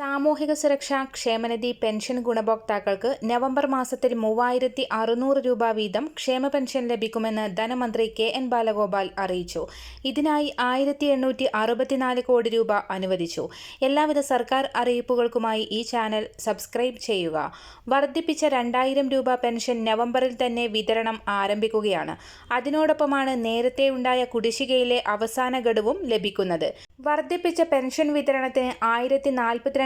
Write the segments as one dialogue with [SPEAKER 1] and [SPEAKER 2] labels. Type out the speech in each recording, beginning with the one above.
[SPEAKER 1] സാമൂഹിക സുരക്ഷാ ക്ഷേമനിധി പെൻഷൻ ഗുണഭോക്താക്കൾക്ക് നവംബർ മാസത്തിൽ മൂവായിരത്തി അറുന്നൂറ് രൂപ വീതം ക്ഷേമ പെൻഷൻ ലഭിക്കുമെന്ന് ധനമന്ത്രി കെ എൻ ബാലഗോപാൽ അറിയിച്ചു. ഇതിനായി ആയിരത്തി എണ്ണൂറ്റി അറുപത്തിനാല് കോടി രൂപ അനുവദിച്ചു. എല്ലാവിധ സർക്കാർ അറിയിപ്പുകൾക്കുമായി ഈ ചാനൽ സബ്സ്ക്രൈബ് ചെയ്യുക. വർദ്ധിപ്പിച്ച രണ്ടായിരം രൂപ പെൻഷൻ നവംബറിൽ തന്നെ വിതരണം ആരംഭിക്കുകയാണ്. അതിനോടൊപ്പമാണ് നേരത്തെ ഉണ്ടായ കുടിശ്ശികയിലെ അവസാന ഗഡുവും ലഭിക്കുന്നത്. വർദ്ധിപ്പിച്ച പെൻഷൻ വിതരണത്തിന് ആയിരത്തി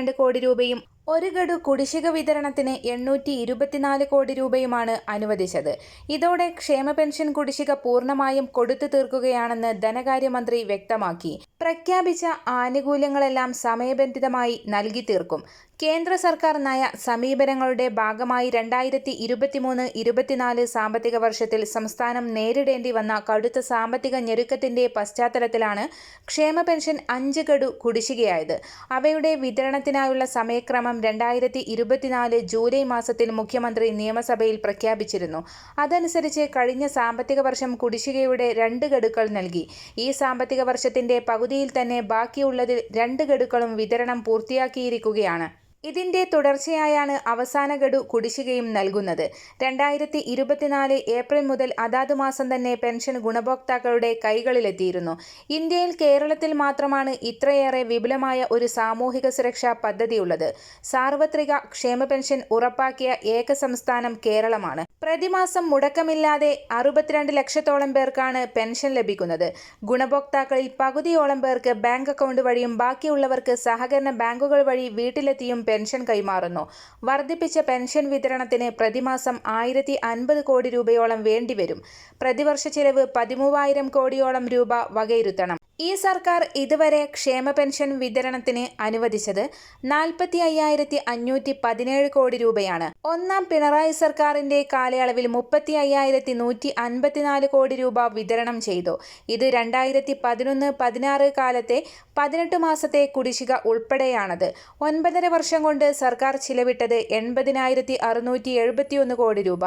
[SPEAKER 1] നാൽപ്പത്തിരണ്ട് കോടി രൂപയും ഒരു ഗഡു കുടിശ്ശിക വിതരണത്തിന് എണ്ണൂറ്റി ഇരുപത്തിനാല് കോടി രൂപയുമാണ് അനുവദിച്ചത്. ഇതോടെ ക്ഷേമ പെൻഷൻ കുടിശ്ശിക പൂർണമായും കൊടുത്തു തീർക്കുകയാണെന്ന് ധനകാര്യമന്ത്രി വ്യക്തമാക്കി. പ്രഖ്യാപിച്ച ആനുകൂല്യങ്ങളെല്ലാം സമയബന്ധിതമായി നൽകി തീർക്കും. കേന്ദ്ര സർക്കാർ നയ സമീപനങ്ങളുടെ ഭാഗമായി രണ്ടായിരത്തി ഇരുപത്തിമൂന്ന് ഇരുപത്തിനാല് സാമ്പത്തിക വർഷത്തിൽ സംസ്ഥാനം നേരിടേണ്ടി വന്ന കടുത്ത സാമ്പത്തിക ഞെരുക്കത്തിന്റെ പശ്ചാത്തലത്തിലാണ് ക്ഷേമ പെൻഷൻ അഞ്ച് ഗഡു കുടിശ്ശികയായത്. അവയുടെ വിതരണത്തിനായുള്ള സമയക്രമം രണ്ടായിരത്തി ഇരുപത്തിനാല് ജൂലൈ മാസത്തിൽ മുഖ്യമന്ത്രി നിയമസഭയിൽ പ്രഖ്യാപിച്ചിരുന്നു. അതനുസരിച്ച് കഴിഞ്ഞ സാമ്പത്തിക വർഷം കുടിശ്ശികയുടെ രണ്ട് ഗഡുക്കൾ നൽകി. ഈ സാമ്പത്തിക വർഷത്തിന്റെ പകുതിയിൽ തന്നെ ബാക്കിയുള്ളതിൽ രണ്ട് ഗഡുക്കളും വിതരണം പൂർത്തിയാക്കിയിരിക്കുകയാണ്. ഇതിന്റെ തുടർച്ചയായാണ് അവസാന ഗഡു കുടിശ്ശികയും നൽകുന്നത്. രണ്ടായിരത്തി ഇരുപത്തിനാല് ഏപ്രിൽ മുതൽ അതാത് മാസം തന്നെ പെൻഷൻ ഗുണഭോക്താക്കളുടെ കൈകളിലെത്തിയിരുന്നു. ഇന്ത്യയിൽ കേരളത്തിൽ മാത്രമാണ് ഇത്രയേറെ വിപുലമായ ഒരു സാമൂഹിക സുരക്ഷാ പദ്ധതിയുള്ളത്. സാർവത്രിക ക്ഷേമ പെൻഷൻ ഉറപ്പാക്കിയ ഏക സംസ്ഥാനം കേരളമാണ്. പ്രതിമാസം മുടക്കമില്ലാതെ അറുപത്തിരണ്ട് ലക്ഷത്തോളം പേർക്കാണ് പെൻഷൻ ലഭിക്കുന്നത്. ഗുണഭോക്താക്കളിൽ പകുതിയോളം പേർക്ക് ബാങ്ക് അക്കൗണ്ട് വഴിയും ബാക്കിയുള്ളവർക്ക് സഹകരണ ബാങ്കുകൾ വഴി വീട്ടിലെത്തിയും പെൻഷൻ കൈമാറുന്നു. വർദ്ധിപ്പിച്ച പെൻഷൻ വിതരണത്തിന് പ്രതിമാസം ആയിരത്തി അൻപത് കോടി രൂപയോളം വേണ്ടിവരും. പ്രതിവർഷ ചെലവ് പതിമൂവായിരം കോടിയോളം രൂപ വകയിരുത്തണം. ഈ സർക്കാർ ഇതുവരെ ക്ഷേമ പെൻഷൻ വിതരണത്തിന് അനുവദിച്ചത് നാൽപ്പത്തി അയ്യായിരത്തി അഞ്ഞൂറ്റി പതിനേഴ് കോടി രൂപയാണ്. ഒന്നാം പിണറായി സർക്കാരിന്റെ കാലയളവിൽ മുപ്പത്തി അയ്യായിരത്തി നൂറ്റി അൻപത്തിനാല് കോടി രൂപ വിതരണം ചെയ്തു. ഇത് രണ്ടായിരത്തി പതിനൊന്ന് പതിനാറ് കാലത്തെ പതിനെട്ട് മാസത്തെ കുടിശ്ശിക ഉൾപ്പെടെയാണത്. ഒൻപതര വർഷം കൊണ്ട് സർക്കാർ ചിലവിട്ടത് എൺപതിനായിരത്തി അറുന്നൂറ്റി എഴുപത്തിയൊന്ന് കോടി രൂപ.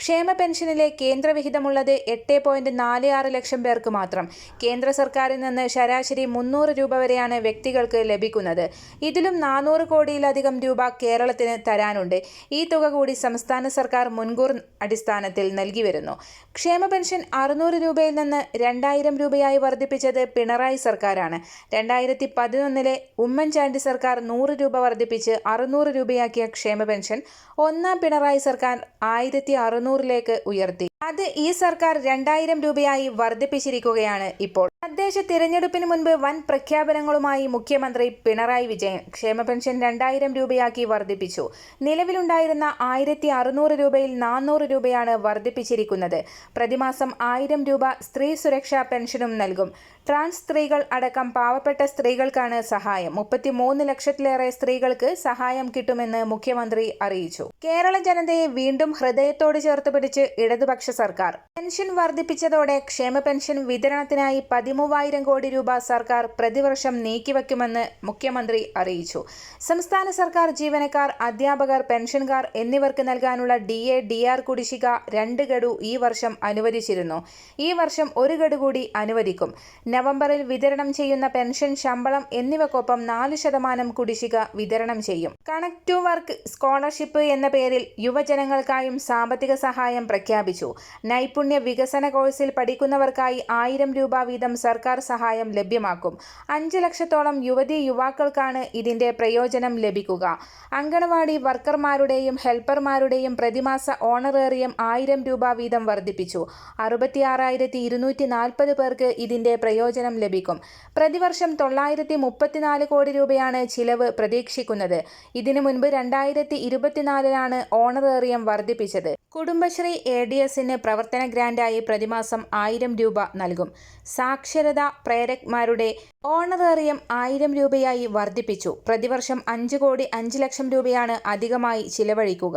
[SPEAKER 1] ക്ഷേമ പെൻഷനിലെ കേന്ദ്രവിഹിതമുള്ളത് എട്ട് പോയിന്റ് നാല് ആറ് ലക്ഷം പേർക്ക് മാത്രം. കേന്ദ്ര സർക്കാരിൽ നിന്ന് ശരാശരി മുന്നൂറ് രൂപ വരെയാണ് വ്യക്തികൾക്ക് ലഭിക്കുന്നത്. ഇതിലും നാനൂറ് കോടിയിലധികം രൂപ കേരളത്തിന് തരാനുണ്ട്. ഈ തുക കൂടി സംസ്ഥാന സർക്കാർ മുൻകൂർ അടിസ്ഥാനത്തിൽ നൽകി വരുന്നു. ക്ഷേമ പെൻഷൻ അറുന്നൂറ് രൂപയിൽ നിന്ന് രണ്ടായിരം രൂപയായി വർദ്ധിപ്പിച്ചത് പിണറായി സർക്കാരാണ്. രണ്ടായിരത്തി പതിനൊന്നിലെ ഉമ്മൻചാണ്ടി സർക്കാർ നൂറ് രൂപ വർദ്ധിപ്പിച്ച് അറുന്നൂറ് രൂപയാക്കിയ ക്ഷേമ പെൻഷൻ ഒന്നാം പിണറായി സർക്കാർ ആയിരത്തി അറുന്നൂറിലേക്ക് ഉയർത്തി. അത് ഈ സർക്കാർ രണ്ടായിരം രൂപയായി വർദ്ധിപ്പിച്ചിരിക്കുകയാണ് ഇപ്പോൾ. തദ്ദേശ തിരഞ്ഞെടുപ്പിന് മുൻപ് വൻ പ്രഖ്യാപനങ്ങളുമായി മുഖ്യമന്ത്രി പിണറായി വിജയൻ ക്ഷേമ പെൻഷൻ രണ്ടായിരം രൂപയാക്കി വർദ്ധിപ്പിച്ചു. നിലവിലുണ്ടായിരുന്ന ആയിരത്തി അറുന്നൂറ് രൂപയിൽ നാനൂറ് രൂപയാണ് വർദ്ധിപ്പിച്ചിരിക്കുന്നത്. പ്രതിമാസം ആയിരം രൂപ സ്ത്രീ സുരക്ഷാ പെൻഷനും നൽകും. ട്രാൻസ് സ്ത്രീകൾ അടക്കം പാവപ്പെട്ട സ്ത്രീകൾക്കാണ് സഹായം. മുപ്പത്തിമൂന്ന് ലക്ഷത്തിലേറെ സ്ത്രീകൾക്ക് സഹായം കിട്ടുമെന്ന് മുഖ്യമന്ത്രി അറിയിച്ചു. കേരള ജനതയെ വീണ്ടും ഹൃദയത്തോട് ചേർത്ത് പിടിച്ച് ഇടതുപക്ഷ സർക്കാർ. പെൻഷൻ വർദ്ധിപ്പിച്ചതോടെ ക്ഷേമ പെൻഷൻ വിതരണത്തിനായി പതിമൂവായിരം കോടി രൂപ സർക്കാർ പ്രതിവർഷം നീക്കിവെക്കുമെന്ന് മുഖ്യമന്ത്രി അറിയിച്ചു. സംസ്ഥാന സർക്കാർ ജീവനക്കാർ അധ്യാപകർ പെൻഷൻകാർ എന്നിവർക്ക് നൽകാനുള്ള ഡി എ ഡി ആർ കുടിശ്ശിക രണ്ട് ഗഡു ഈ വർഷം അനുവദിച്ചിരുന്നു. ഈ വർഷം ഒരു ഗഡു കൂടി അനുവദിക്കും. നവംബറിൽ വിതരണം ചെയ്യുന്ന പെൻഷൻ ശമ്പളം എന്നിവക്കൊപ്പം നാല് ശതമാനം കുടിശ്ശിക വിതരണം ചെയ്യും. കണക്ട് ടു വർക്ക് സ്കോളർഷിപ്പ് എന്ന പേരിൽ യുവജനങ്ങൾക്കായും സാമ്പത്തിക സഹായം പ്രഖ്യാപിച്ചു. നൈപുണ്യ വികസന കോഴ്സിൽ പഠിക്കുന്നവർക്കായി ആയിരം രൂപ വീതം സർക്കാർ സഹായം ലഭ്യമാക്കും. അഞ്ച് ലക്ഷത്തോളം യുവതി യുവാക്കൾക്കാണ് ഇതിന്റെ പ്രയോജനം ലഭിക്കുക. അങ്കണവാടി വർക്കർമാരുടെയും ഹെൽപ്പർമാരുടെയും പ്രതിമാസ ഓണറേറിയം ആയിരം രൂപ വീതം വർദ്ധിപ്പിച്ചു. അറുപത്തിയാറായിരത്തി ഇരുന്നൂറ്റി നാൽപ്പത് പേർക്ക് ഇതിന്റെ പ്രയോജനം ലഭിക്കും. പ്രതിവർഷം തൊള്ളായിരത്തി മുപ്പത്തിനാല് കോടി രൂപയാണ് ചിലവ് പ്രതീക്ഷിക്കുന്നത്. ഇതിനു മുൻപ് രണ്ടായിരത്തി ഇരുപത്തിനാലിലാണ് ഓണറേറിയം വർദ്ധിപ്പിച്ചത്. കുടുംബശ്രീ എ ഡി എസിന് പ്രവർത്തന ഗ്രാൻഡായി പ്രതിമാസം ആയിരം രൂപ നൽകും. സാക്ഷരതാ പ്രേരക്മാരുടെ ഓണറേറിയം ആയിരം രൂപയായി വർദ്ധിപ്പിച്ചു. പ്രതിവർഷം അഞ്ച് കോടി അഞ്ച് ലക്ഷം രൂപയാണ് അധികമായി ചിലവഴിക്കുക.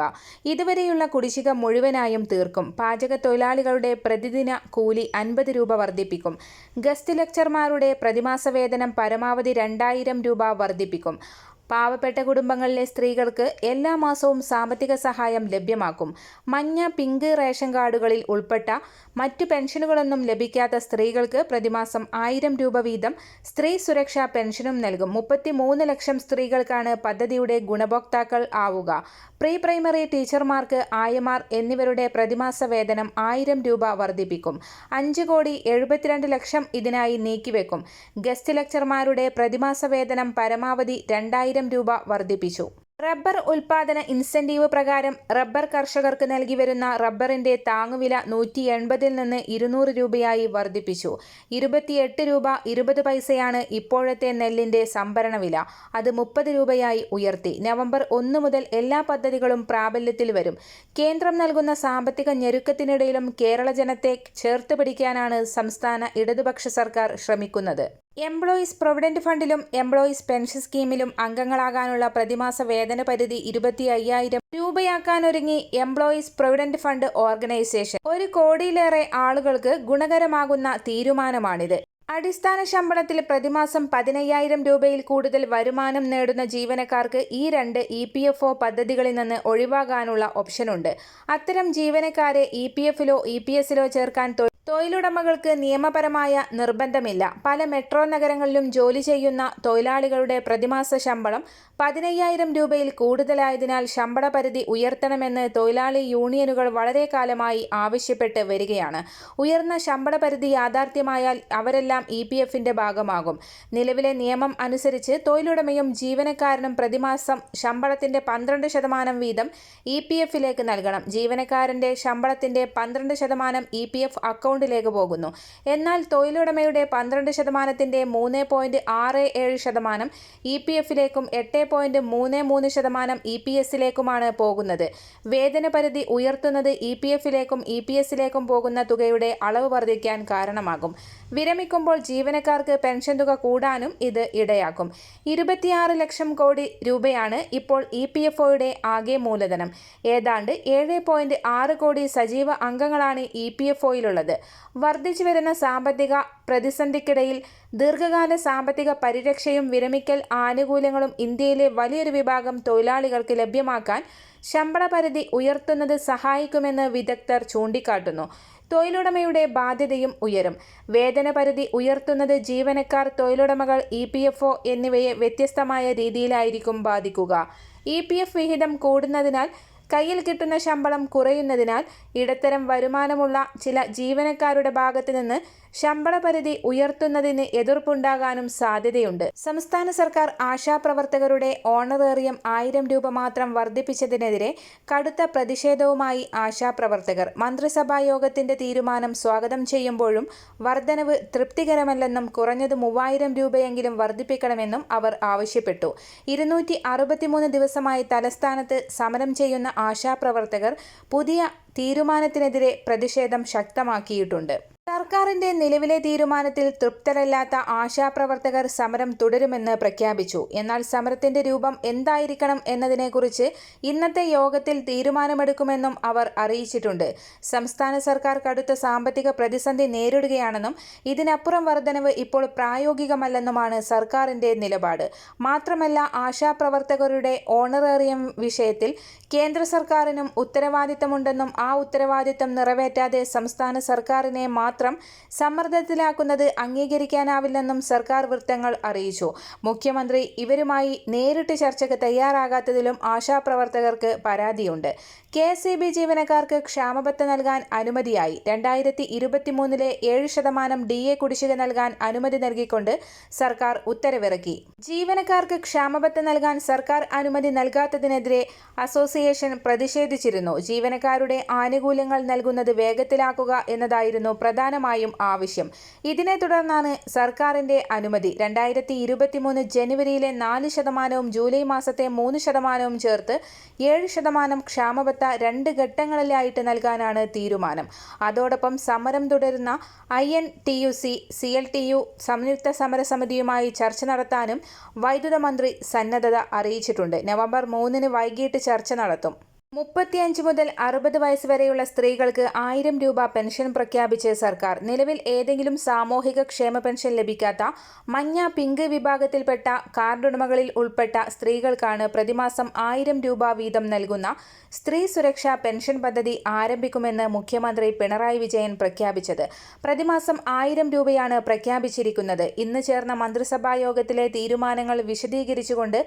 [SPEAKER 1] ഇതുവരെയുള്ള കുടിശ്ശിക മുഴുവനായും തീർക്കും. പാചക തൊഴിലാളികളുടെ പ്രതിദിന കൂലി അൻപത് രൂപ വർദ്ധിപ്പിക്കും. ഗസ്റ്റ് ലെക്ചർമാരുടെ പ്രതിമാസ വേതനം പരമാവധി രണ്ടായിരം രൂപ വർദ്ധിപ്പിക്കും. പാവപ്പെട്ട കുടുംബങ്ങളിലെ സ്ത്രീകൾക്ക് എല്ലാ മാസവും സാമ്പത്തിക സഹായം ലഭ്യമാക്കും. മഞ്ഞ പിങ്ക് റേഷൻ കാർഡുകളിൽ ഉൾപ്പെട്ട മറ്റു പെൻഷനുകളൊന്നും ലഭിക്കാത്ത സ്ത്രീകൾക്ക് പ്രതിമാസം ആയിരം രൂപ വീതം സ്ത്രീ സുരക്ഷാ പെൻഷനും നൽകും. മുപ്പത്തിമൂന്ന് ലക്ഷം സ്ത്രീകൾക്കാണ് പദ്ധതിയുടെ ഗുണഭോക്താക്കൾ ആവുക. പ്രീ പ്രൈമറി ടീച്ചർമാർക്ക് ആയമാർ എന്നിവരുടെ പ്രതിമാസ വേതനം ആയിരം രൂപ വർദ്ധിപ്പിക്കും. അഞ്ച് കോടി എഴുപത്തിരണ്ട് ലക്ഷം ഇതിനായി നീക്കിവെക്കും. ഗസ്റ്റ് ലെക്ചർമാരുടെ പ്രതിമാസ വേതനം പരമാവധി രണ്ടായിരം രൂപ വർദ്ധിപ്പിച്ചു. റബ്ബർ ഉൽപാദന ഇൻസെന്റീവ് പ്രകാരം റബ്ബർ കർഷകർക്ക് നൽകി വരുന്ന റബ്ബറിന്റെ താങ്ങുവില നൂറ്റി എൺപതിൽ നിന്ന് ഇരുന്നൂറ് രൂപയായി വർദ്ധിപ്പിച്ചു. ഇരുപത്തിയെട്ട് രൂപ ഇരുപത് പൈസയാണ് ഇപ്പോഴത്തെ നെല്ലിന്റെ സംഭരണ വില. അത് മുപ്പത് രൂപയായി ഉയർത്തി. നവംബർ ഒന്ന് മുതൽ എല്ലാ പദ്ധതികളും പ്രാബല്യത്തിൽ വരും. കേന്ദ്രം നൽകുന്ന സാമ്പത്തിക ഞെരുക്കത്തിനിടയിലും കേരള ജനത്തെ ചേർത്ത് പിടിക്കാനാണ് സംസ്ഥാന ഇടതുപക്ഷ സർക്കാർ ശ്രമിക്കുന്നത്. എംപ്ലോയീസ് പ്രൊവിഡന്റ് ഫണ്ടിലും എംപ്ലോയീസ് പെൻഷൻ സ്കീമിലും അംഗങ്ങളാകാനുള്ള പ്രതിമാസ വേതന പരിധി ഇരുപത്തി അയ്യായിരം രൂപയാക്കാനൊരുങ്ങി എംപ്ലോയീസ് പ്രൊവിഡന്റ് ഫണ്ട് ഓർഗനൈസേഷൻ ഒരു കോടിയിലേറെ ആളുകൾക്ക് ഗുണകരമാകുന്ന തീരുമാനമാണിത്. അടിസ്ഥാന ശമ്പളത്തിൽ പ്രതിമാസം പതിനയ്യായിരം രൂപയിൽ കൂടുതൽ വരുമാനം നേടുന്ന ജീവനക്കാർക്ക് ഈ രണ്ട് ഇ പി എഫ് ഒ പദ്ധതികളിൽ നിന്ന് ഒഴിവാകാനുള്ള ഓപ്ഷനുണ്ട്. അത്തരം ജീവനക്കാരെ ഇ പി എഫിലോ ഇ പി എസിലോ ചേർക്കാൻ തൊഴിലുടമകൾക്ക് നിയമപരമായ നിർബന്ധമില്ല. പല മെട്രോ നഗരങ്ങളിലും ജോലി ചെയ്യുന്ന തൊഴിലാളികളുടെ പ്രതിമാസ ശമ്പളം പതിനയ്യായിരം രൂപയിൽ കൂടുതലായതിനാൽ ശമ്പള പരിധി ഉയർത്തണമെന്ന് തൊഴിലാളി യൂണിയനുകൾ വളരെ കാലമായി ആവശ്യപ്പെട്ട് വരികയാണ്. ഉയർന്ന ശമ്പള പരിധി യാഥാർത്ഥ്യമായാൽ അവരെല്ലാം ഇ പി എഫിന്റെ ഭാഗമാകും. നിലവിലെ നിയമം അനുസരിച്ച് തൊഴിലുടമയും ജീവനക്കാരനും പ്രതിമാസം ശമ്പളത്തിന്റെ പന്ത്രണ്ട് ശതമാനം വീതം ഇ പി എഫിലേക്ക് നൽകണം. ജീവനക്കാരന്റെ ശമ്പളത്തിന്റെ പന്ത്രണ്ട് ശതമാനം ഇ പി എഫ് അക്കൗണ്ടിലേക്ക് പോകുന്നു. എന്നാൽ തൊഴിലുടമയുടെ പന്ത്രണ്ട് ശതമാനത്തിന്റെ മൂന്ന് പോയിന്റ് ആറ് ഏഴ് ശതമാനം ഇ പി എഫിലേക്കും എട്ട് പോയിന്റ് മൂന്ന് മൂന്ന് ശതമാനം ഇ പി എസിലേക്കുമാണ് പോകുന്നത്. വേതന പരിധി ഉയർത്തുന്നത് ഇ പി എഫിലേക്കും ഇ പി എസിലേക്കും പോകുന്ന തുകയുടെ അളവ് വർദ്ധിക്കാൻ കാരണമാകും. വിരമിക്കുമ്പോൾ ജീവനക്കാർക്ക് പെൻഷൻ തുക കൂടാനും ഇത് ഇടയാക്കും. ഇരുപത്തിയാറ് ലക്ഷം കോടി രൂപയാണ് ഇപ്പോൾ ഇ പി എഫ് ഒയുടെ ആകെ മൂലധനം. ഏതാണ്ട് ഏഴ് പോയിന്റ് ആറ് കോടി സജീവ അംഗങ്ങളാണ് ഇ പി എഫ് ഒയിലുള്ളത്. വർദ്ധിച്ചു വരുന്ന സാമ്പത്തിക പ്രതിസന്ധിക്കിടയിൽ ദീർഘകാല സാമ്പത്തിക പരിരക്ഷയും വിരമിക്കൽ ആനുകൂല്യങ്ങളും ഇന്ത്യയിലെ വലിയൊരു വിഭാഗം തൊഴിലാളികൾക്ക് ലഭ്യമാക്കാൻ ശമ്പള പരിധി ഉയർത്തുന്നത് സഹായിക്കുമെന്ന് വിദഗ്ധർ ചൂണ്ടിക്കാട്ടുന്നു. തൊഴിലുടമയുടെ ബാധ്യതയും ഉയരും. വേതന പരിധി ഉയർത്തുന്നത് ജീവനക്കാർ തൊഴിലുടമകൾ ഇ പി എഫ് ഒ എന്നിവയെ വ്യത്യസ്തമായ രീതിയിലായിരിക്കും ബാധിക്കുക. ഇ പി എഫ് വിഹിതം കൂടുന്നതിനാൽ കയ്യിൽ കിട്ടുന്ന ശമ്പളം കുറയുന്നതിനാൽ ഇടത്തരം വരുമാനമുള്ള ചില ജീവനക്കാരുടെ ഭാഗത്തു നിന്ന് ശമ്പള പരിധി ഉയർത്തുന്നതിന് എതിർപ്പുണ്ടാകാനും സാധ്യതയുണ്ട്. സംസ്ഥാന സർക്കാർ ആശാപ്രവർത്തകരുടെ ഓണറേറിയം ആയിരം രൂപ മാത്രം വർദ്ധിപ്പിച്ചതിനെതിരെ കടുത്ത പ്രതിഷേധവുമായി ആശാപ്രവർത്തകർ. മന്ത്രിസഭാ യോഗത്തിന്റെ തീരുമാനം സ്വാഗതം ചെയ്യുമ്പോഴും വർധനവ് തൃപ്തികരമല്ലെന്നും കുറഞ്ഞത് മൂവായിരം രൂപയെങ്കിലും വർദ്ധിപ്പിക്കണമെന്നും അവർ ആവശ്യപ്പെട്ടു. ഇരുന്നൂറ്റി അറുപത്തിമൂന്ന് ദിവസമായി തലസ്ഥാനത്ത് സമരം ചെയ്യുന്ന ആശാപ്രവർത്തകർ പുതിയ തീരുമാനത്തിനെതിരെ പ്രതിഷേധം ശക്തമാക്കിയിട്ടുണ്ട്. സർക്കാരിന്റെ നിലവിലെ തീരുമാനത്തിൽ തൃപ്തരല്ലാത്ത ആശാപ്രവർത്തകർ സമരം തുടരുമെന്ന് പ്രഖ്യാപിച്ചു. എന്നാൽ സമരത്തിന്റെ രൂപം എന്തായിരിക്കണം എന്നതിനെക്കുറിച്ച് ഇന്നത്തെ യോഗത്തിൽ തീരുമാനമെടുക്കുമെന്നും അവർ അറിയിച്ചിട്ടുണ്ട്. സംസ്ഥാന സർക്കാർ കടുത്ത സാമ്പത്തിക പ്രതിസന്ധി നേരിടുകയാണെന്നും ഇതിനപ്പുറം വർധനവ് ഇപ്പോൾ പ്രായോഗികമല്ലെന്നുമാണ് സർക്കാരിന്റെ നിലപാട്. മാത്രമല്ല ആശാപ്രവർത്തകരുടെ ഓണറേറിയം വിഷയത്തിൽ കേന്ദ്ര സർക്കാരിനും ഉത്തരവാദിത്തമുണ്ടെന്നും ആ ഉത്തരവാദിത്തം നിറവേറ്റാതെ സംസ്ഥാന സർക്കാരിനെ മാത്രം സമ്മർദ്ദത്തിലാക്കുന്നത് അംഗീകരിക്കാനാവില്ലെന്നും സർക്കാർ വൃത്തങ്ങൾ അറിയിച്ചു. മുഖ്യമന്ത്രി ഇവരുമായി നേരിട്ട് ചർച്ചയ്ക്ക് തയ്യാറാകാത്തതിലും ആശാപ്രവർത്തകർക്ക് പരാതിയുണ്ട്. കെ എസ് ഇ ബി ജീവനക്കാർക്ക് ക്ഷാമബത്ത നൽകാൻ അനുമതിയായി. രണ്ടായിരത്തി ഇരുപത്തിമൂന്നിലെ ഏഴ് ശതമാനം ഡി എ കുടിശ്ശിക നൽകാൻ അനുമതി നൽകിക്കൊണ്ട് സർക്കാർ ഉത്തരവിറക്കി. ജീവനക്കാർക്ക് ക്ഷാമബത്ത നൽകാൻ സർക്കാർ അനുമതി നൽകാത്തതിനെതിരെ അസോസിയേഷൻ പ്രതിഷേധിച്ചിരുന്നു. ജീവനക്കാരുടെ ആനുകൂല്യങ്ങൾ നൽകുന്നത് വേഗത്തിലാക്കുക എന്നതായിരുന്നു പ്രധാനമായും ആവശ്യം. ഇതിനെ തുടർന്നാണ് സർക്കാരിന്റെ അനുമതി. രണ്ടായിരത്തി ഇരുപത്തിമൂന്ന് ജനുവരിയിലെ നാല് ശതമാനവും ജൂലൈ മാസത്തെ മൂന്ന് ശതമാനവും ചേർത്ത് ഏഴ് ശതമാനം ക്ഷാമബത്ത രണ്ട് ഘട്ടങ്ങളിലായിട്ട് നൽകാനാണ് തീരുമാനം. അതോടൊപ്പം സമരം തുടരുന്ന I N T U C C L T U സംയുക്ത സമരസമിതിയുമായി ചർച്ച നടത്താനും വൈദ്യുത മന്ത്രി സന്നദ്ധത അറിയിച്ചിട്ടുണ്ട്. നവംബർ മൂന്നിന് വൈകിട്ട് ചർച്ച നടത്തും. മുപ്പത്തിയഞ്ച് മുതൽ അറുപത് വയസ്സ് വരെയുള്ള സ്ത്രീകൾക്ക് ആയിരം രൂപ പെൻഷൻ പ്രഖ്യാപിച്ച സർക്കാർ. നിലവിൽ ഏതെങ്കിലും സാമൂഹിക ക്ഷേമ പെൻഷൻ ലഭിക്കാത്ത മഞ്ഞ പിങ്ക് വിഭാഗത്തിൽപ്പെട്ട കാർഡുടമകളിൽ ഉൾപ്പെട്ട സ്ത്രീകൾക്കാണ് പ്രതിമാസം ആയിരം രൂപ വീതം നൽകുന്ന സ്ത്രീ സുരക്ഷാ പെൻഷൻ പദ്ധതി ആരംഭിക്കുമെന്ന് മുഖ്യമന്ത്രി പിണറായി വിജയൻ പ്രഖ്യാപിച്ചത്. പ്രതിമാസം ആയിരം രൂപയാണ് പ്രഖ്യാപിച്ചിരിക്കുന്നത്. ഇന്ന് ചേർന്ന മന്ത്രിസഭാ യോഗത്തിലെ തീരുമാനങ്ങൾ വിശദീകരിച്ചുകൊണ്ട്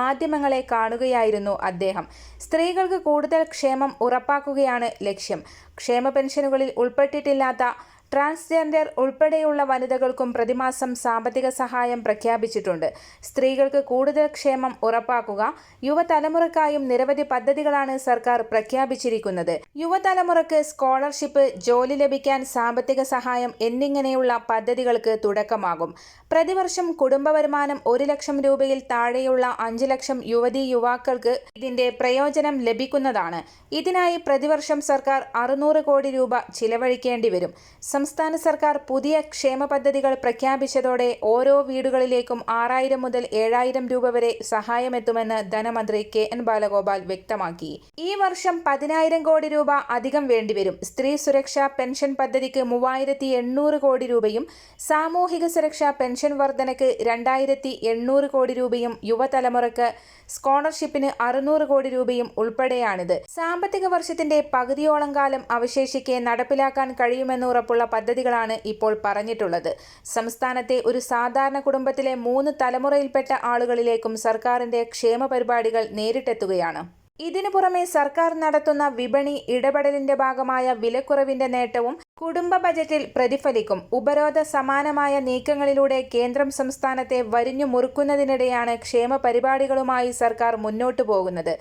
[SPEAKER 1] മാധ്യമങ്ങളെ കാണുകയായിരുന്നു അദ്ദേഹം. സ്ത്രീകൾക്ക് കൂടുതൽ ക്ഷേമം ഉറപ്പാക്കുകയാണ് ലക്ഷ്യം. ക്ഷേമ പെൻഷനുകളിൽ ഉൾപ്പെട്ടിട്ടില്ലാത്ത ട്രാൻസ്ജെൻഡർ ഉൾപ്പെടെയുള്ള വനിതകൾക്കും പ്രതിമാസം സാമ്പത്തിക സഹായം പ്രഖ്യാപിച്ചിട്ടുണ്ട്. സ്ത്രീകൾക്ക് കൂടുതൽ ക്ഷേമം ഉറപ്പാക്കുക യുവതലമുറക്കായും നിരവധി പദ്ധതികളാണ് സർക്കാർ പ്രഖ്യാപിച്ചിരിക്കുന്നത്. യുവതലമുറക്ക് സ്കോളർഷിപ്പ് ജോലി ലഭിക്കാൻ സാമ്പത്തിക സഹായം എന്നിങ്ങനെയുള്ള പദ്ധതികൾക്ക് തുടക്കമാകും. പ്രതിവർഷം കുടുംബ വരുമാനം ഒരു ലക്ഷം രൂപയിൽ താഴെയുള്ള അഞ്ച് ലക്ഷം യുവതി യുവാക്കൾക്ക് ഇതിന്റെ പ്രയോജനം ലഭിക്കുന്നതാണ്. ഇതിനായി പ്രതിവർഷം സർക്കാർ അറുന്നൂറ് കോടി രൂപ ചിലവഴിക്കേണ്ടി വരും. സംസ്ഥാന സർക്കാർ പുതിയ ക്ഷേമ പദ്ധതികൾ പ്രഖ്യാപിച്ചതോടെ ഓരോ വീടുകളിലേക്കും ആറായിരം മുതൽ ഏഴായിരം രൂപ വരെ സഹായമെത്തുമെന്ന് ധനമന്ത്രി കെ എൻ ബാലഗോപാൽ വ്യക്തമാക്കി. ഈ വർഷം പതിനായിരം കോടി രൂപ അധികം വേണ്ടിവരും. സ്ത്രീ സുരക്ഷാ പെൻഷൻ പദ്ധതിക്ക് മൂവായിരത്തി എണ്ണൂറ് കോടി രൂപയും സാമൂഹിക സുരക്ഷാ പെൻഷൻ വർധനയ്ക്ക് രണ്ടായിരത്തി എണ്ണൂറ് കോടി രൂപയും യുവതലമുറയ്ക്ക് സ്കോളർഷിപ്പിന് അറുന്നൂറ് കോടി രൂപയും ഉൾപ്പെടെയാണിത്. സാമ്പത്തിക വർഷത്തിന്റെ പകുതിയോളം കാലം അവശേഷിക്കെ നടപ്പിലാക്കാൻ കഴിയുമെന്ന് ഉറപ്പുള്ള പദ്ധതികളാണ് ഇപ്പോൾ പറഞ്ഞിട്ടുള്ളത്. സംസ്ഥാനത്തെ ഒരു സാധാരണ കുടുംബത്തിലെ മൂന്ന് തലമുറയിൽപ്പെട്ട ആളുകളിലേക്കും സർക്കാരിന്റെ ക്ഷേമ പരിപാടികൾ നേരിട്ടെത്തുകയാണ്. ഇതിനു പുറമെ സർക്കാർ നടത്തുന്ന വിപണി ഇടപെടലിന്റെ ഭാഗമായ വിലക്കുറവിന്റെ നേട്ടവും കുടുംബ ബജറ്റിൽ പ്രതിഫലിക്കും. ഉപരോധ സമാനമായ നീക്കങ്ങളിലൂടെ കേന്ദ്രം സംസ്ഥാനത്തെ വരിഞ്ഞു മുറുക്കുന്നതിനിടെയാണ് ക്ഷേമ പരിപാടികളുമായി സർക്കാർ മുന്നോട്ടു പോകുന്നത്.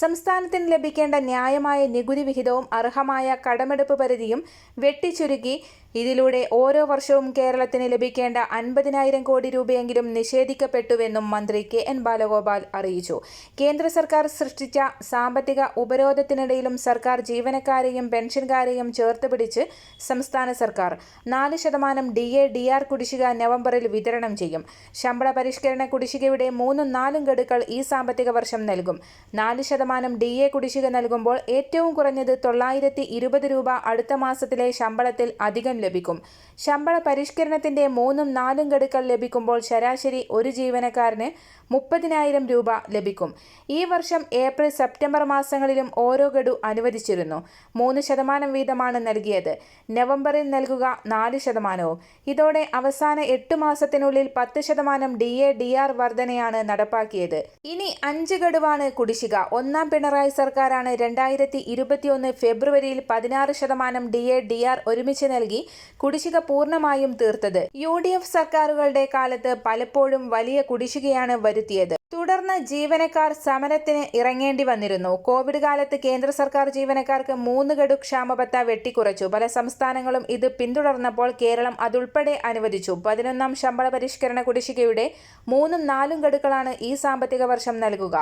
[SPEAKER 1] സംസ്ഥാനത്തിന് ലഭിക്കേണ്ട ന്യായമായ നികുതി വിഹിതവും അർഹമായ കടമെടുപ്പ് പരിധിയും വെട്ടിച്ചുരുക്കി ഇതിലൂടെ ഓരോ വർഷവും കേരളത്തിന് ലഭിക്കേണ്ട അൻപതിനായിരം കോടി രൂപയെങ്കിലും നിഷേധിക്കപ്പെട്ടുവെന്നും മന്ത്രി കെ എൻ ബാലഗോപാൽ അറിയിച്ചു. കേന്ദ്ര സർക്കാർ സൃഷ്ടിച്ച സാമ്പത്തിക ഉപരോധത്തിനിടയിലും സർക്കാർ ജീവനക്കാരെയും പെൻഷൻകാരെയും ചേർത്ത് പിടിച്ച് സംസ്ഥാന സർക്കാർ നാല് ശതമാനം ഡി എ ഡി ആർ കുടിശ്ശിക നവംബറിൽ വിതരണം ചെയ്യും. ശമ്പള പരിഷ്കരണ കുടിശ്ശികയുടെ മൂന്നും നാലും ഗഡുക്കൾ ഈ സാമ്പത്തിക വർഷം നൽകും. നാല് ശതമാനം ഡി എ കുടിശ്ശിക നൽകുമ്പോൾ ഏറ്റവും കുറഞ്ഞത് തൊള്ളായിരത്തി രൂപ അടുത്ത മാസത്തിലെ ശമ്പളത്തിൽ അധികം ലഭിക്കും. ശമ്പള പരിഷ്കരണത്തിന്റെ മൂന്നും നാലും ഗഡുക്കൾ ലഭിക്കുമ്പോൾ ശരാശരി ഒരു ജീവനക്കാരന് മുപ്പതിനായിരം രൂപ ലഭിക്കും. ഈ വർഷം ഏപ്രിൽ സെപ്റ്റംബർ മാസങ്ങളിലും ഓരോ ഗഡു അനുവദിച്ചിരുന്നു. മൂന്ന് ശതമാനം വീതമാണ് നൽകിയത്. നവംബറിൽ നൽകുക നാല് ശതമാനവും. ഇതോടെ അവസാന എട്ട് മാസത്തിനുള്ളിൽ പത്ത് ശതമാനം ഡി എ ഡി ആർ വർധനയാണ് നടപ്പാക്കിയത്. ഇനി അഞ്ച് ഗഡുവാണ് കുടിശ്ശിക. ഒന്നാം പിണറായി സർക്കാരാണ് രണ്ടായിരത്തി ഇരുപത്തിയൊന്ന് ഫെബ്രുവരിയിൽ പതിനാറ് ശതമാനം ഡി എ ഡി ആർ ഒരുമിച്ച് നൽകി കുടിശ്ശിക പൂർണമായും തീർത്തത്. യു സർക്കാരുകളുടെ കാലത്ത് പലപ്പോഴും വലിയ കുടിശ്ശികയാണ് വരുത്തിയത്. തുടർന്ന് ജീവനക്കാർ സമരത്തിന് ഇറങ്ങേണ്ടി വന്നിരുന്നു. കോവിഡ് കാലത്ത് കേന്ദ്ര സർക്കാർ ജീവനക്കാർക്ക് മൂന്ന് ഗഡു ക്ഷാമബത്ത വെട്ടിക്കുറച്ചു. പല സംസ്ഥാനങ്ങളും ഇത് പിന്തുടർന്നപ്പോൾ കേരളം അതുൾപ്പെടെ അനുവദിച്ചു. പതിനൊന്നാം ശമ്പള പരിഷ്കരണ കുടിശ്ശികയുടെ മൂന്നും നാലും ഗഡുക്കളാണ് ഈ സാമ്പത്തിക വർഷം നൽകുക.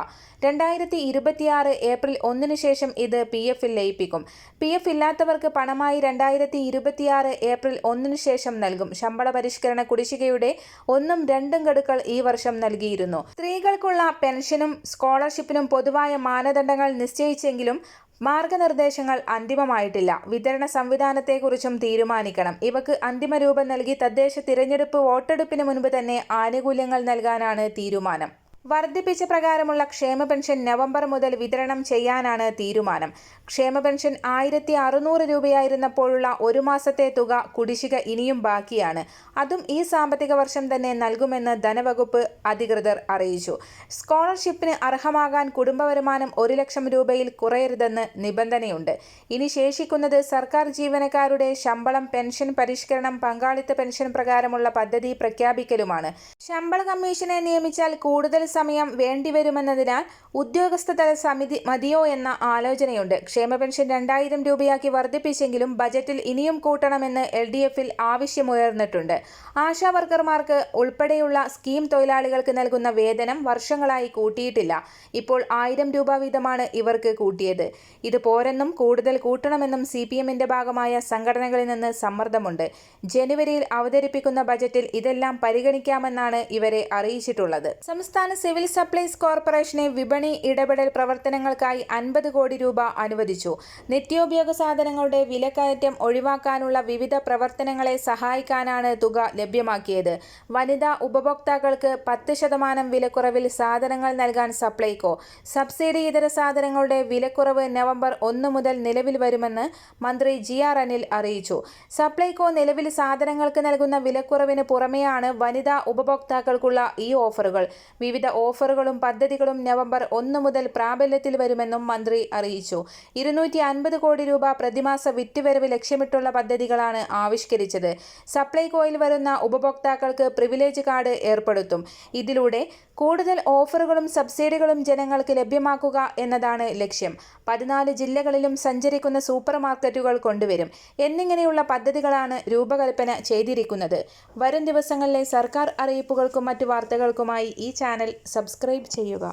[SPEAKER 1] രണ്ടായിരത്തി ഇരുപത്തിയാറ് ഏപ്രിൽ ഒന്നിനു ശേഷം ഇത് പി എഫിൽ ലയിപ്പിക്കും. പി എഫ് ഇല്ലാത്തവർക്ക് പണമായി രണ്ടായിരത്തി ഇരുപത്തിയാറ് ഏപ്രിൽ ഒന്നിനു ശേഷം നൽകും. ശമ്പള പരിഷ്കരണ കുടിശ്ശികയുടെ ഒന്നും രണ്ടും ഗഡുക്കൾ ഈ വർഷം നൽകിയിരുന്നു. സ്ത്രീകൾക്കുള്ള പെൻഷനും സ്കോളർഷിപ്പിനും പൊതുവായ മാനദണ്ഡങ്ങൾ നിശ്ചയിച്ചെങ്കിലും മാർഗനിർദ്ദേശങ്ങൾ അന്തിമമായിട്ടില്ല. വിതരണ സംവിധാനത്തെക്കുറിച്ചും തീരുമാനിക്കണം. ഇവക്ക് അന്തിമ രൂപം നൽകി തദ്ദേശ തിരഞ്ഞെടുപ്പ് വോട്ടെടുപ്പിന് മുൻപ് തന്നെ ആനുകൂല്യങ്ങൾ നൽകാനാണ് തീരുമാനം. വർദ്ധിപ്പിച്ച പ്രകാരമുള്ള ക്ഷേമ പെൻഷൻ നവംബർ മുതൽ വിതരണം ചെയ്യാനാണ് തീരുമാനം. ക്ഷേമ പെൻഷൻ ആയിരത്തി അറുന്നൂറ് രൂപയായിരുന്നപ്പോഴുള്ള ഒരു മാസത്തെ തുക കുടിശ്ശിക ഇനിയും ബാക്കിയാണ്. അതും ഈ സാമ്പത്തിക വർഷം തന്നെ നൽകുമെന്ന് ധനവകുപ്പ് അധികൃതർ അറിയിച്ചു. സ്കോളർഷിപ്പിന് അർഹമാകാൻ കുടുംബ വരുമാനം ഒരു ലക്ഷം രൂപയിൽ കുറയരുതെന്ന് നിബന്ധനയുണ്ട്. ഇനി ശേഷിക്കുന്നത് സർക്കാർ ജീവനക്കാരുടെ ശമ്പളം പെൻഷൻ പരിഷ്കരണം പങ്കാളിത്ത പെൻഷൻ പ്രകാരമുള്ള പദ്ധതി പ്രഖ്യാപിക്കലുമാണ്. ശമ്പള കമ്മീഷനെ നിയമിച്ചാൽ കൂടുതൽ സമയം വേണ്ടിവരുമെന്നതിനാൽ ഉദ്യോഗസ്ഥതല സമിതി മതിയോ എന്ന ആലോചനയുണ്ട്. ക്ഷേമ പെൻഷൻ രണ്ടായിരം രൂപയാക്കി വർദ്ധിപ്പിച്ചെങ്കിലും ബജറ്റിൽ ഇനിയും കൂട്ടണമെന്ന് എൽ ഡി എഫിൽ ആവശ്യമുയർന്നിട്ടുണ്ട്. ആശാവർക്കർമാർക്ക് ഉൾപ്പെടെയുള്ള സ്കീം തൊഴിലാളികൾക്ക് നൽകുന്ന വേതനം വർഷങ്ങളായി കൂട്ടിയിട്ടില്ല. ഇപ്പോൾ ആയിരം രൂപ വീതമാണ് ഇവർക്ക് കൂട്ടിയത്. ഇത് പോരെന്നും കൂടുതൽ കൂട്ടണമെന്നും സി പി എമ്മിന്റെ ഭാഗമായ സംഘടനകളിൽ നിന്ന് സമ്മർദ്ദമുണ്ട്. ജനുവരിയിൽ അവതരിപ്പിക്കുന്ന ബജറ്റിൽ ഇതെല്ലാം പരിഗണിക്കാമെന്നാണ് ഇവരെ അറിയിച്ചിട്ടുള്ളത്. സംസ്ഥാന സിവിൽ സപ്ലൈസ് കോർപ്പറേഷനെ വിപണി ഇടപെടൽ പ്രവർത്തനങ്ങൾക്കായി അൻപത് കോടി രൂപ അനുവദിച്ചു. നിത്യോപയോഗ സാധനങ്ങളുടെ വിലക്കയറ്റം ഒഴിവാക്കാനുള്ള വിവിധ പ്രവർത്തനങ്ങളെ സഹായിക്കാനാണ് തുക ലഭ്യമാക്കിയത്. വനിതാ ഉപഭോക്താക്കൾക്ക് പത്ത് ശതമാനം വിലക്കുറവിൽ സാധനങ്ങൾ നൽകാൻ സപ്ലൈകോ സബ്സിഡി ഇതര സാധനങ്ങളുടെ വിലക്കുറവ് നവംബർ ഒന്ന് മുതൽ നിലവിൽ വരുമെന്ന് മന്ത്രി ജി ആർ അനിൽ അറിയിച്ചു. സപ്ലൈകോ നിലവിൽ സാധനങ്ങൾക്ക് നൽകുന്ന വിലക്കുറവിന് പുറമെയാണ് വനിതാ ഉപഭോക്താക്കൾക്കുള്ള ഈ ഓഫറുകൾ. വിവിധ ഓഫറുകളും പദ്ധതികളും നവംബർ ഒന്ന് മുതൽ പ്രാബല്യത്തിൽ വരുമെന്നും മന്ത്രി അറിയിച്ചു. ഇരുന്നൂറ്റി അൻപത് കോടി രൂപ പ്രതിമാസ വിറ്റുവരവ് ലക്ഷ്യമിട്ടുള്ള പദ്ധതികളാണ് ആവിഷ്കരിച്ചത്. സപ്ലൈകോയിൽ വരുന്ന ഉപഭോക്താക്കൾക്ക് പ്രിവിലേജ് കാർഡ് ഏർപ്പെടുത്തും. ഇതിലൂടെ കൂടുതൽ ഓഫറുകളും സബ്സിഡികളും ജനങ്ങൾക്ക് ലഭ്യമാക്കുക എന്നതാണ് ലക്ഷ്യം. പതിനാല് ജില്ലകളിലും സഞ്ചരിക്കുന്ന സൂപ്പർ മാർക്കറ്റുകൾ കൊണ്ടുവരും. എന്നിങ്ങനെയുള്ള പദ്ധതികളാണ് രൂപകൽപ്പന ചെയ്തിരിക്കുന്നത്. വരും ദിവസങ്ങളിലെ സർക്കാർ അറിയിപ്പുകൾക്കും മറ്റു വാർത്തകൾക്കുമായി ഈ ചാനൽ സബ്സ്ക്രൈബ് ചെയ്യുക.